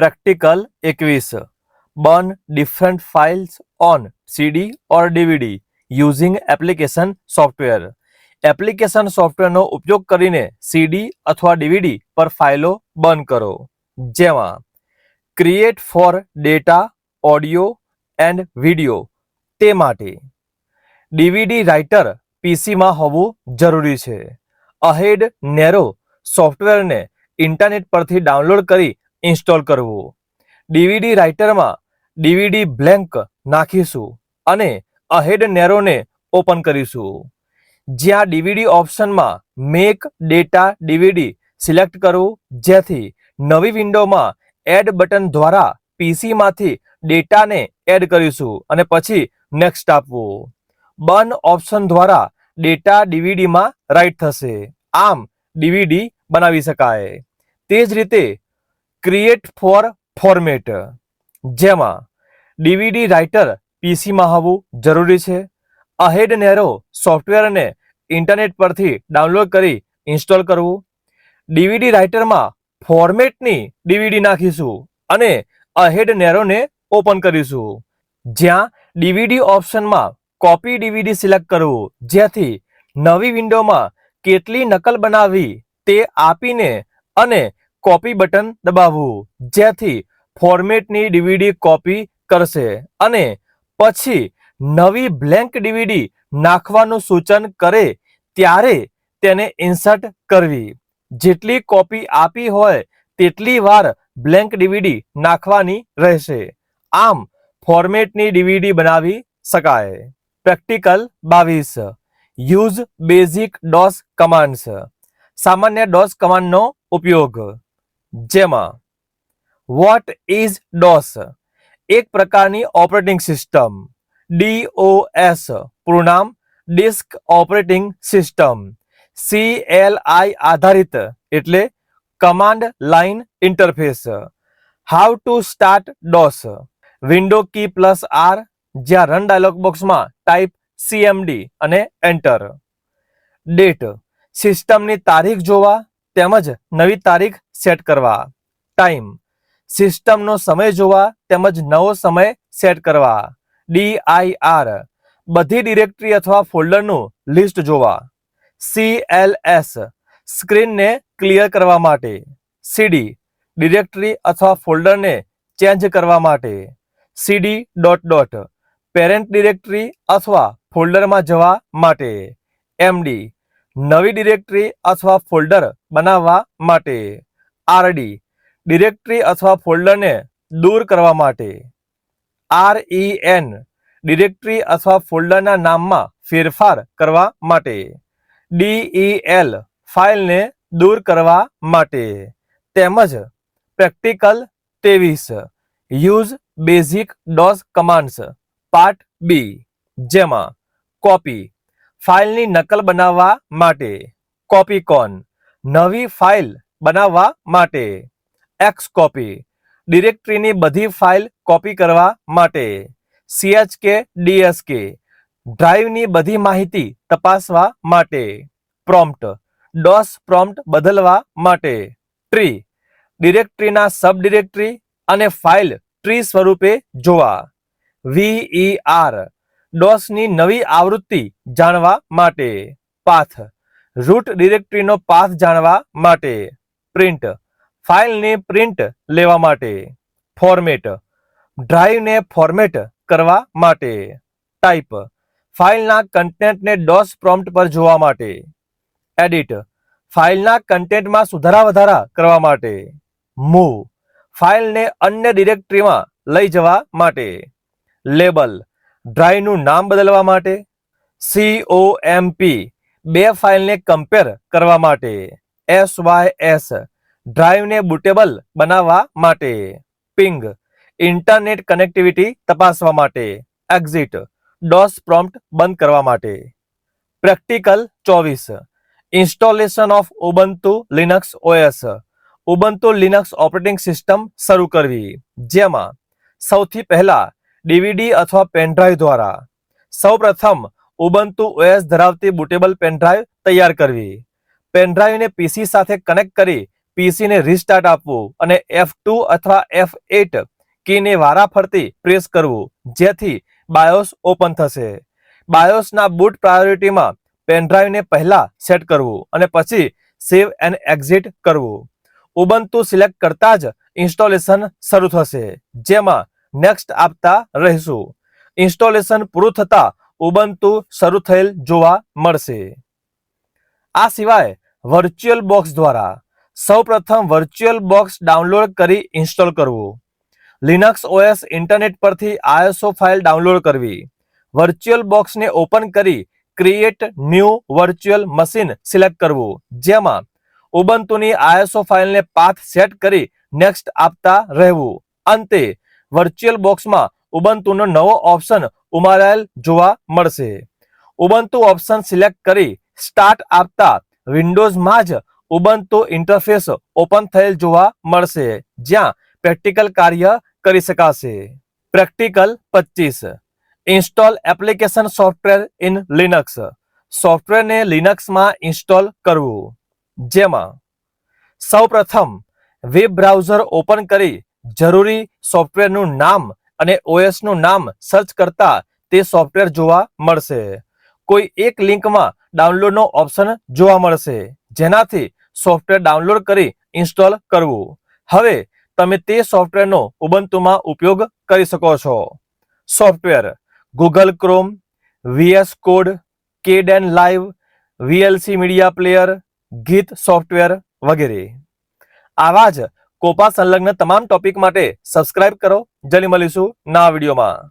Practical એકવીસ. Burn different files on CD or DVD using application software. Application સોફ્ટવેરનો ઉપયોગ કરીને સીડી અથવા ડીવીડી પર ફાઇલો બર્ન કરો. જેમાં create for data, audio and video તે માટે ડીવીડી રાઇટર પીસીમાં હોવું જરૂરી છે. અહેડ નેરો સોફ્ટવેરને ઇન્ટરનેટ પરથી ડાઉનલોડ કરી ઇન્સ્ટોલ કરવું. ડીવીડી રાઇટરમાં ડીવીડી બ્લેન્ક નાખીશું અને અહેડ નેરોને ઓપન કરીશું. જ્યાં ડીવીડી ઓપ્શનમાં મેક ડેટા ડીવીડી સિલેક્ટ કરવું, જેથી નવી વિન્ડોમાં એડ બટન દ્વારા પીસીમાંથી ડેટાને એડ કરીશું અને પછી નેક્સ્ટ આપવું. બર્ન ઓપ્શન દ્વારા ડેટા ડીવીડીમાં રાઇટ થશે. આમ ડીવીડી બનાવી શકાય. તે જ રીતે ક્રિએટ ફોર ફોર્મેટ. જેમાં ડીવીડી રાઇટર પીસીમાં હોવું જરૂરી છે. અહેડ નેરો સોફ્ટવેરને ઇન્ટરનેટ પરથી ડાઉનલોડ કરી ઇન્સ્ટોલ કરવું. ડીવીડી રાઇટરમાં ફોર્મેટની ડીવીડી નાખીશું અને અહેડ નેરોને ઓપન કરીશું. જ્યાં ડીવીડી ઓપ્શનમાં કોપી ડીવીડી સિલેક્ટ કરવું. જેથી નવી વિન્ડોમાં કેટલી નકલ બનાવવી તે આપીને અને કોપી બટન દબાવવું, જેથી ફોર્મેટની ડીવીડી કોપી કરશે. અને પછી નવી બ્લેન્ક ડીવીડી નાખવાનું સૂચન કરે, ત્યારે તેને ઇન્સર્ટ કરવી. જેટલી કોપી આપી હોય, તેટલી વાર બ્લેન્ક ડીવીડી નાખવાની રહેશે. આમ ફોર્મેટની ડીવીડી બનાવી શકાય. પ્રેક્ટિકલ બાવીસ. યુઝ બેઝિક ડોસ કમાન્ડ્સ સામાન્ય ડોસ કમાન્ડનો ઉપયોગ. જેમાં વોટ ઇઝ ડોસ એક પ્રકારની ઓપરેટિંગ સિસ્ટમ ડીઓએસ પૂર્ણામ ડિસ્ક ઓપરેટિંગ સિસ્ટમ સીએલઆઈ આધારિત, એટલે command line interface how to start DOS window key plus R જ્યાં રન ડાયલોગ બોક્સમાં ટાઈપ સીએમડી અને એન્ટર ડેટ સિસ્ટમની તારીખ જોવા તેમજ નવી તારીખ સેટ કરવા. ટાઈમ સિસ્ટમનો સમય જોવા તેમજ નવો સમય સેટ કરવા. ડીઆઈઆર બધી ડિરેક્ટરી અથવા ફોલ્ડરનું લિસ્ટ જોવા. સીએલએસ સ્ક્રીનને ક્લિયર કરવા માટે. સીડી ડિરેક્ટરી અથવા ફોલ્ડરને ચેન્જ કરવા માટે. CD dot dot parent directory અથવા ફોલ્ડરમાં જવા માટે. એમડી નવી ડિરેક્ટરી અથવા ફોલ્ડર બનાવવા માટે. આરડી ડિરેક્ટરી અથવા ફોલ્ડરને દૂર કરવા માટે. આર ઈ એન ડિરેક્ટરી અથવા ફોલ્ડરના નામમાં ફેરફાર કરવા માટે. ડીઈએલ ફાઇલને દૂર કરવા માટે. તેમજ પ્રેક્ટિકલ ત્રેવીસ use basic DOS commands. Part B. જેમાં કોપી ફાઇલની નકલ બનાવવા માટે. કોપીકોન નવી ફાઇલ બનાવવા માટે. એક્સ કોપી ડિરેક્ટરીની બધી ફાઇલ કોપી કરવા માટે. સીએચકે ડીએસકે ડ્રાઈવની બધી માહિતી તપાસવા માટે. પ્રોમ્પ્ટ ડોસ પ્રોમ્પ્ટ બદલવા માટે. ટ્રી ડિરેક્ટરીના સબ ડિરેક્ટરી અને ફાઇલ ટ્રી સ્વરૂપે જોવા. વીઈઆર ડોસની નવી આવૃત્તિ જાણવા માટે. પાથ. રૂટ ડિરેક્ટરીનો પાથ જાણવા માટે. પ્રિન્ટ. ફાઇલની પ્રિન્ટ લેવા માટે. ફોર્મેટ. ડ્રાઈવને ફોર્મેટ કરવા માટે. ટાઈપ ફાઇલના કન્ટેન્ટને ડોસ પ્રોમ્પ્ટ પર જોવા માટે. એડિટ. ફાઇલના કન્ટેન્ટમાં સુધારા વધારા કરવા માટે. મૂવ. ફાઇલને અન્ય ડિરેક્ટરીમાં લઈ જવા માટે. લેબલ. ડ્રાઈવનું નામ બદલવા માટે સીઓએમપી બે ફાઇલને કમ્પેર કરવા માટે એસ વાય એસ ડ્રાઈવને બુટેબલ બનાવવા માટે, પિંગ, ઇન્ટરનેટ કનેક્ટિવિટી તપાસવા માટે, એક્ઝિટ, ડોસ પ્રોમ્પ્ટ બંધ કરવા માટે. પ્રેક્ટિકલ ચોવીસ, installation of Ubuntu Linux OS Ubuntu Linux operating system શરૂ કરવી, જેમાં સૌથી પહેલા ડીવીડી અથવા પેનડ્રાઈવ દ્વારા. સૌપ્રથમ, ઉબંતુ ઓએસ ધરાવતી બુટેબલ પેનડ્રાઈવ તૈયાર કરવી. પેનડ્રાઈવને પીસી સાથે કનેક્ટ કરી પીસીને રિસ્ટાર્ટ આપવું અને એફ ટુ અથવા એફ એટ કીને વારાફરતી પ્રેસ કરવું, જેથી બાયોસ ઓપન થશે. બાયોસના બૂટ પ્રાયોરિટીમાં પેનડ્રાઈવને પહેલા સેટ કરવું અને પછી સેવ એન્ડ એક્ઝિટ કરવું. ઉબંતુ સિલેક્ટ કરતા જ ઇન્સ્ટોલેશન શરૂ થશે, જેમાં નેક્સ્ટ આપતા રહીશું. ઇન્સ્ટોલેશન પૂરું થતાં ઉબંતુ શરૂ થયેલ જોવા મળશે. આ સિવાય વર્ચ્યુઅલ બોક્સ દ્વારા સૌપ્રથમ વર્ચ્યુઅલ બોક્સ ડાઉનલોડ કરી ઇન્સ્ટોલ કરવું. લિનક્સ ઓએસ ઇન્ટરનેટ પરથી આઈએસઓ ફાઇલ ડાઉનલોડ કરવી. વર્ચ્યુઅલ બોક્સને ઓપન કરી create new virtual machine select કરવું. જેમાં ઉબંતુની આઈએસઓ ફાઇલને પાથ સેટ કરી નેક્સ્ટ આપતા રહેવું. અંતે વર્ચ્યુઅલ બોક્સમાં ઉબંતુનો નવો ઓપ્શન ઉમેરાયેલ જોવા મળશે. ઉબંતુ ઓપ્શન સિલેક્ટ કરી સ્ટાર્ટ આપતા વિન્ડોઝમાં જ ઉબંતુ ઇન્ટરફેસ ઓપન થયેલ જોવા મળશે, જ્યાં પ્રેક્ટિકલ કાર્ય કરી શકાશે. પ્રેક્ટિકલ પચીસ. Install application software in Linux સોફ્ટવેરને લિનક્સમાં ઇન્સ્ટોલ કરવું. જેમાં સૌપ્રથમ વેબ બ્રાઉઝર ઓપન કરી જરૂરી સોફ્ટવેરનું નામ અને ઓએસનું નામ સર્ચ કરતા તે સોફ્ટવેર જોવા મળશે. કોઈ એક લિંકમાં ડાઉનલોડનો ઓપ્શન જોવા મળશે, જેનાથી સોફ્ટવેર ડાઉનલોડ કરી ઇન્સ્ટોલ કરવું. હવે, તમે તે સોફ્ટવેરનો ઉબંતુમાં ઉપયોગ કરી શકો છો. Software, Google Chrome, VS code Kdenlive, VLC media player, Git software વગેરે. આવા જ કોપા સંલગ્ન તમામ ટોપિક માટે સબસ્ક્રાઇબ કરો. જલ્દી મળીશું નવા વિડીયોમાં.